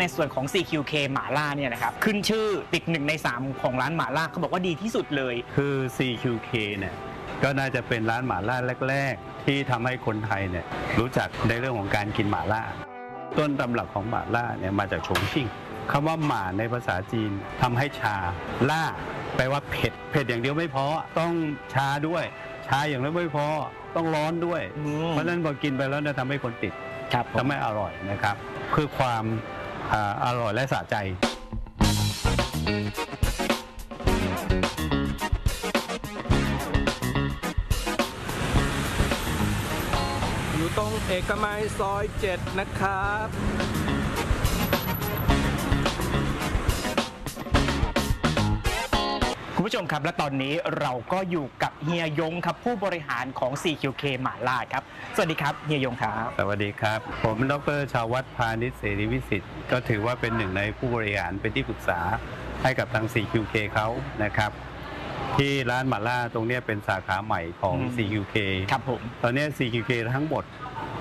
ในส่วนของ CQK หม่าล่าเนี่ยนะครับขึ้นชื่อติดหนึ่งใน 3 ของร้านหม่าล่าเขาบอกว่าดีที่สุดเลย คือ CQK เนี่ยก็น่าจะเป็นร้านหม่าล่าแรก ๆ ที่ทำให้คนไทยเนี่ยรู้จักในเรื่องของการกินหม่าล่า ต้นตำรับของหม่าล่าเนี่ยมาจากฉงชิ่งคำว่าหม่าในภาษาจีนทำให้ชาล่าแปลว่าเผ็ดเผ็ดอย่างเดียวไม่พอต้องชาด้วย ชาอย่างเดียวไม่พอต้องร้อนด้วย เพราะฉะนั้นพอกินไปแล้วเนี่ยทำให้คนติดครับผมทำให้อร่อยนะครับเพื่อความ อร่อยและสะใจ อยู่ตรงเอกมัยซอย 7 นะครับ ผู้ชมครับและตอนนี้เราก็อยู่กับเฮียยงครับผู้บริหารของ CQK หม่าล่าครับ สวัสดีครับเฮียยงครับสวัสดีครับ ผมดรชาววัฒน์พาณิชย์เสรีวิสิทธิ์ก็ถือว่าเป็นหนึ่งในผู้บริหารเป็นที่ปรึกษาให้กับทาง CQK เขานะครับที่ร้านหมาล่าตรงเนี้ยเป็นสาขาใหม่ของอืม CQK ครับผมตอนเนี้ย CQK ทั้งหมด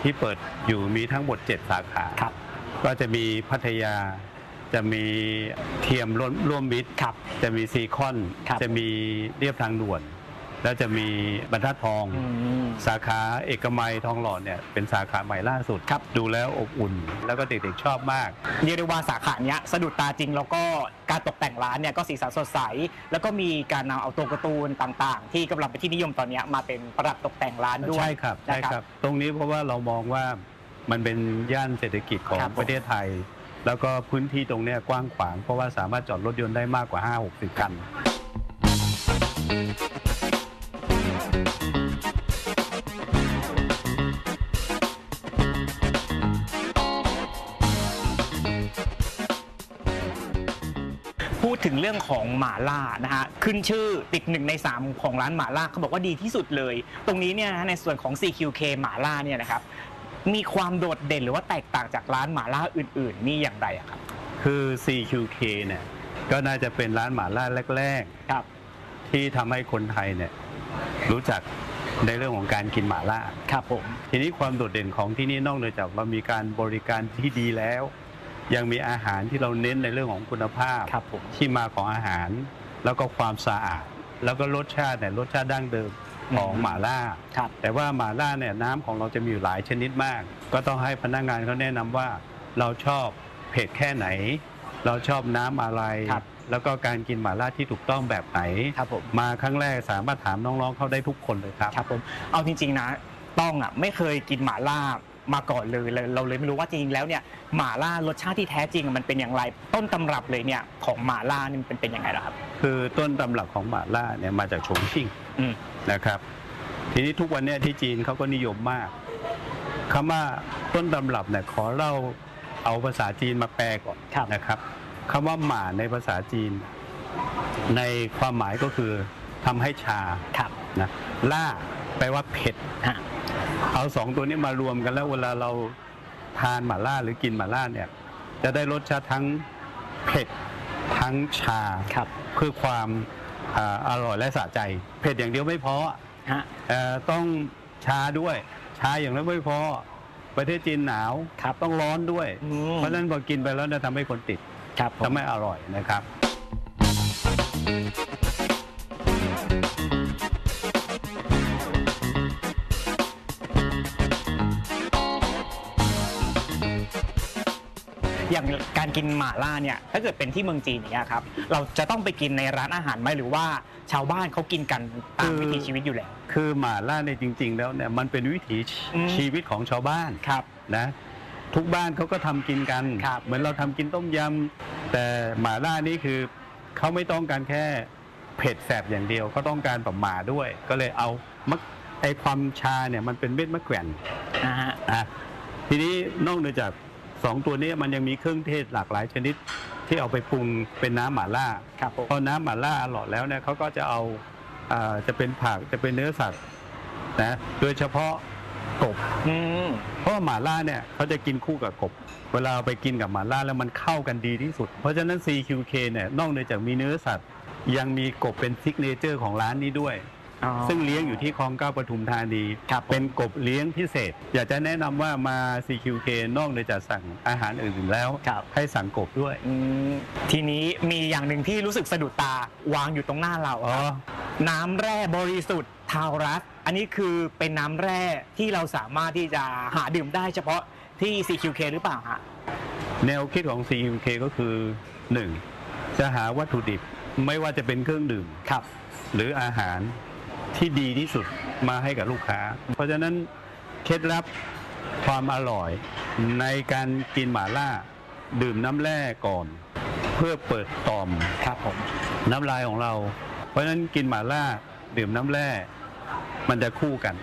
ที่เปิดอยู่มีทั้งหมด 7 สาขาครับก็จะมีพัทยา จะมีเทียมร่วมร่วมมิตรครับจะมีซีคอน ครับจะมีเรียบทางด่วน แล้วจะมีบรรทัดทอง อืม สาขาเอกมัยทองหล่อเนี่ยเป็นสาขาใหม่ล่าสุดครับ ดูแล้วอบอุ่น แล้วก็เด็กๆชอบมาก เรียกได้ว่าสาขาเนี้ยสะดุดตาจริงแล้วก็การตกแต่งร้านเนี่ยก็สีสันสดใส แล้วก็มีการนำเอาตัวการ์ตูนต่างๆ ที่กำลังเป็นที่นิยมตอนเนี้ยมาเป็นประดับตกแต่งร้านด้วย ใช่ครับนะใช่ครับ ตรงนี้เพราะว่าเรามองว่ามันเป็นย่านเศรษฐกิจของครับผมประเทศไทย แล้วก็พื้นที่ตรงเนี้ยกว้างขวาง เพราะว่าสามารถจอดรถยนต์ได้มากกว่า 5-60 คัน พูดถึงเรื่องของหม่าล่านะฮะขึ้นชื่อติดหนึ่งใน 3 ของร้านหม่าล่าเขาบอกว่าดีที่สุดเลย ตรงนี้เนี่ยนะฮะในส่วนของ CQK หม่าล่าเนี่ยนะครับ มีความโดดเด่นหรือว่าแตกต่างจากร้านหม่าล่าอื่น ๆ นี่อย่างไรอะครับ คือ CQK เนี่ยก็น่าจะเป็นร้านหมาล่าแรกครับ ๆ ที่ทำให้คนไทยเนี่ยรู้จักในเรื่องของการกินหมาล่า ครับผม ทีนี้ความโดดเด่นของที่นี่นอกเหนือจากเรามีการบริการที่ดีแล้ว ยังมีอาหารที่เราเน้นในเรื่องของคุณภาพ ครับผม ที่มาของอาหาร แล้วก็ความสะอาด แล้วก็รสชาติเนี่ยรสชาติดั้งเดิม ของอืมหม่าล่า ครับแต่ว่าหม่าล่าเนี่ยน้ำของเราจะมีอยู่หลายชนิดมาก ก็ต้องให้พนักงานเขาแนะนำว่าเราชอบเผ็ดแค่ไหน เราชอบน้ำอะไร ครับแล้วก็การกินหม่าล่าที่ถูกต้องแบบไหน ครับผม มาครั้งแรกสามารถถามน้องๆเขาได้ทุกคนเลยครับ ครับผม เอาจริงๆนะ ต้องอะไม่เคยกินหม่าล่า มาก่อนเลยเลยเราเลยไม่รู้ว่าจริงๆแล้วเนี่ยหม่าล่ารสชาติที่แท้จริงมันเป็นอย่างไร ต้นตำรับเลยเนี่ยของหม่าล่านี่มันเป็นเป็นยังไงล่ะครับ คือต้นตำรับของหม่าล่าเนี่ยมาจากฉงชิ่งอืม นะครับ ทีนี้ทุกวันเนี้ที่จีนเขาก็นิยมมากคำว่าต้นตำรับเนี่ยขอเล่าเอาภาษาจีนมาแปลก่อนครับ นะครับคำว่าหม่าในภาษาจีน ในความหมายก็คือทำให้ชาครับนะล่าแปลว่าเผ็ด ฮะ เอาสองตัวนี้มารวมกันแล้วเวลาเราทานหม่าล่าหรือกินหม่าล่าเนี่ยจะได้รสชาติทั้งเผ็ดทั้งชาครับเพื่อความอ่าอร่อยและสะใจ เผ็ดอย่างเดียวไม่พอฮะเอ่อต้องชาด้วย ชาอย่างนั้นไม่พอประเทศจีนหนาวครับต้องร้อนด้วย อืมเพราะฉะนั้นพอกินไปแล้วเนี่ยทำให้คนติดครับผม ทำให้อร่อยนะครับ อย่างการกินหม่าล่าเนี่ยถ้าเกิดเป็นที่เมืองจีนอย่างเงี้ยครับเราจะต้องไปกินในร้านอาหารไหมหรือว่าชาวบ้านเขากินกันตามคือวิถีชีวิตอยู่แล้ว คือหม่าล่าเนี่ยจริง ๆ แล้วเนี่ยมันเป็นวิถีอืมชีวิตของชาวบ้านครับนะทุกบ้านเขาก็ทำกินกันครับเหมือนเราทำกินต้มยำแต่หม่าล่านี่คือเขาไม่ต้องการแค่เผ็ดแสบอย่างเดียวเขาต้องการแบบหม่าด้วย ก็เลยเอามะไอความชาเนี่ยมันเป็นเม็ดมะแขวนนะฮะอะทีนี้นอกเหนือจาก สองตัวนี้มันยังมีเครื่องเทศหลากหลายชนิดที่เอาไปปรุงเป็นน้ำหม่าล่าครับผมพอน้ำหม่าล่าอร่อยแล้วเนี่ยเขาก็จะเอาอ่าจะเป็นผักจะเป็นเนื้อสัตว์นะโดยเฉพาะกบ อืมเพราะว่าหม่าล่าเนี่ยเขาจะกินคู่กับกบ เวลาเอาไปกินกับหม่าล่าแล้วมันเข้ากันดีที่สุด เพราะฉะนั้น CQK เนี่ยนอกเหนือจากมีเนื้อสัตว์ ยังมีกบเป็นซิกเนเจอร์ของร้านนี้ด้วย อ๋อ ซึ่งเลี้ยงอยู่ที่คลองเก้าปทุมธานี ครับผมเป็นกบเลี้ยงพิเศษ อยากจะแนะนำว่ามา CQK นอกจากสั่งอาหารอื่นๆแล้ว ครับ ให้สั่งกบด้วยอืมทีนี้มีอย่างหนึ่งที่รู้สึกสะดุดตาวางอยู่ตรงหน้าเราอ๋อ ครับน้ำแร่บริสุทธิ์ทาวรัส อันนี้คือเป็นน้ำแร่ที่เราสามารถที่จะหาดื่มได้เฉพาะที่ CQK หรือเปล่าฮะ แนวคิดของ CQK ก็คือ 1. จะหาวัตถุดิบไม่ว่าจะเป็นเครื่องดื่ม ครับ หรืออาหาร ที่ดีที่สุดมาให้กับลูกค้า เพราะฉะนั้นเคล็ดลับความอร่อยในการกินหมาล่า ดื่มน้ำแร่ก่อน เพื่อเปิดต่อมครับผมน้ำลายของเรา เพราะฉะนั้นกินหมาล่าดื่มน้ำแร่มันจะคู่กัน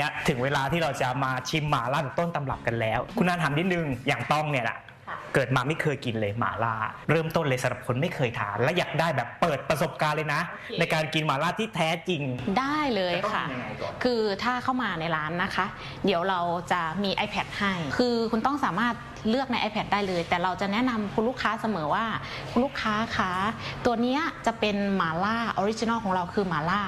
นเนี้ยถึงเวลาที่เราจะมาชิมหมาล่าแบบต้นตำรับกันแล้ว คุณนันถามนิดนึงอย่างต้องเนี่ยแหละค่ะเกิดมาไม่เคยกินเลยหมาล่า เริ่มต้นเลยสำหรับคนไม่เคยทาน และอยากได้แบบเปิดประสบการณ์เลยนะ ในการกินหมาล่าที่แท้จริงได้เลยค่ะจะต้องทำยังไงก่อนคือถ้าเข้ามาในร้านนะคะ เดี๋ยวเราจะมี iPad ให้ คือคุณต้องสามารถเลือกใน iPad ได้เลย แต่เราจะแนะนำคุณลูกค้าเสมอว่า คุณลูกค้าคะตัวเนี้ยจะเป็นหมาล่าออริจินอลของเราคือหมาล่า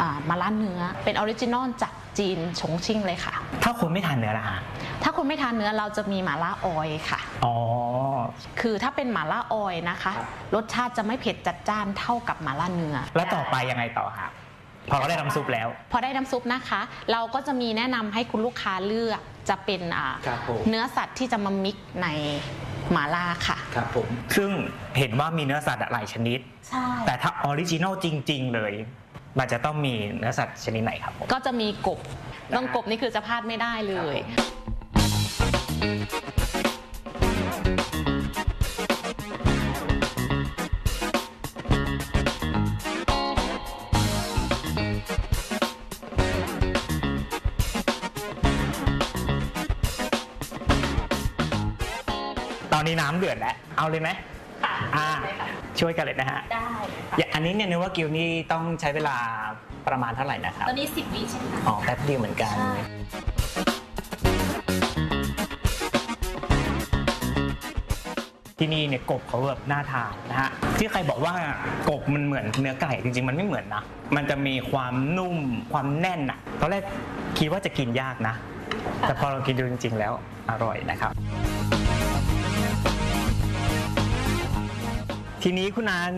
อ่าหมาล่าเนื้อเป็นออริจินอลจาก จีนฉงชิ่งเลยค่ะ ถ้าคนไม่ทานเนื้อละฮะถ้าคุณไม่ทานเนื้อเราจะมีหมาล่าออยค่ะ อ๋อ คือถ้าเป็นหมาล่าออยนะคะครับรสชาติจะไม่เผ็ดจัดจ้านเท่ากับหมาล่าเนื้อ แล้วต่อไปยังไงต่อครับพอเราได้น้ำซุปแล้ว พอได้น้ำซุปนะคะ เราก็จะมีแนะนำให้คุณลูกค้าเลือกจะเป็นอ่าครับผมเนื้อสัตว์ที่จะมามิกในหมาล่าค่ะ ครับผม ซึ่งเห็นว่ามีเนื้อสัตว์หลายชนิด ใช่ แต่ถ้าออริจินอลจริง ๆ เลย มันจะต้องมีเนื้อสัตว์ชนิดไหนครับผม ก็จะมีกบต้องกบนี่คือจะพลาดไม่ได้เลย ตอนนี้น้ำเดือดแล้ว เอาเลยไหมค่ะ อ่าช่วยกันเลยนะฮะได้อย่างอันนี้เนี่ยนึกว่ากิวนี่ต้องใช้เวลาประมาณเท่าไหร่นะครับตอนนี้ 10วิใช่ไหมคะอ๋อแป๊บเดียวเหมือนกัน ใช่ที่นี่เนี่ยกบเขาแบบน่าทานนะฮะที่ใครบอกว่ากบมันเหมือนเนื้อไก่จริงๆ มันไม่เหมือนนะ มันจะมีความนุ่มความแน่นอะตอนแรกคิดว่าจะกินยากนะ แต่พอเรากินดูจริงๆแล้วอร่อยนะครับ ทีนี้คุณนัน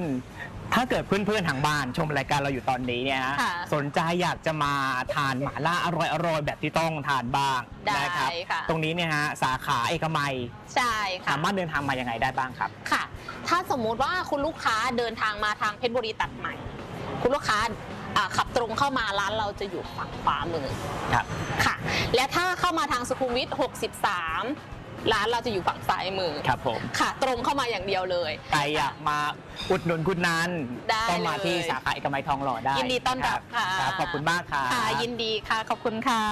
ถ้าเกิดเพื่อนๆทางบ้านชมรายการเราอยู่ตอนนี้เนี่ยฮะค่ะ สนใจอยากจะมาทานหม่าล่าอร่อยๆแบบที่ต้องทานบ้างได้นะครับค่ะ ตรงนี้เนี่ยฮะสาขาเอกมัยใช่ค่ะ สามารถเดินทางมายังไงได้บ้างครับ ค่ะ ถ้าสมมุติว่าคุณลูกค้าเดินทางมาทางเพชรบุรีตัดใหม่ คุณลูกค้าอ่าขับตรงเข้ามาร้านเราจะอยู่ฝั่งขวามือครับ ค่ะ และถ้าเข้ามาทางสุขุมวิท 63 ร้านเราจะอยู่ฝั่งซ้ายมือครับผม ค่ะตรงเข้ามาอย่างเดียวเลย ใครอยากมาอุดหนุนคุณนันได้ก็มาที่เลย สาขาเอกมัยทองหล่อได้ยินดีต้อนรับค่ะครับขอบคุณมากครับ ค่ะยินดีค่ะ ขอบคุณค่ะ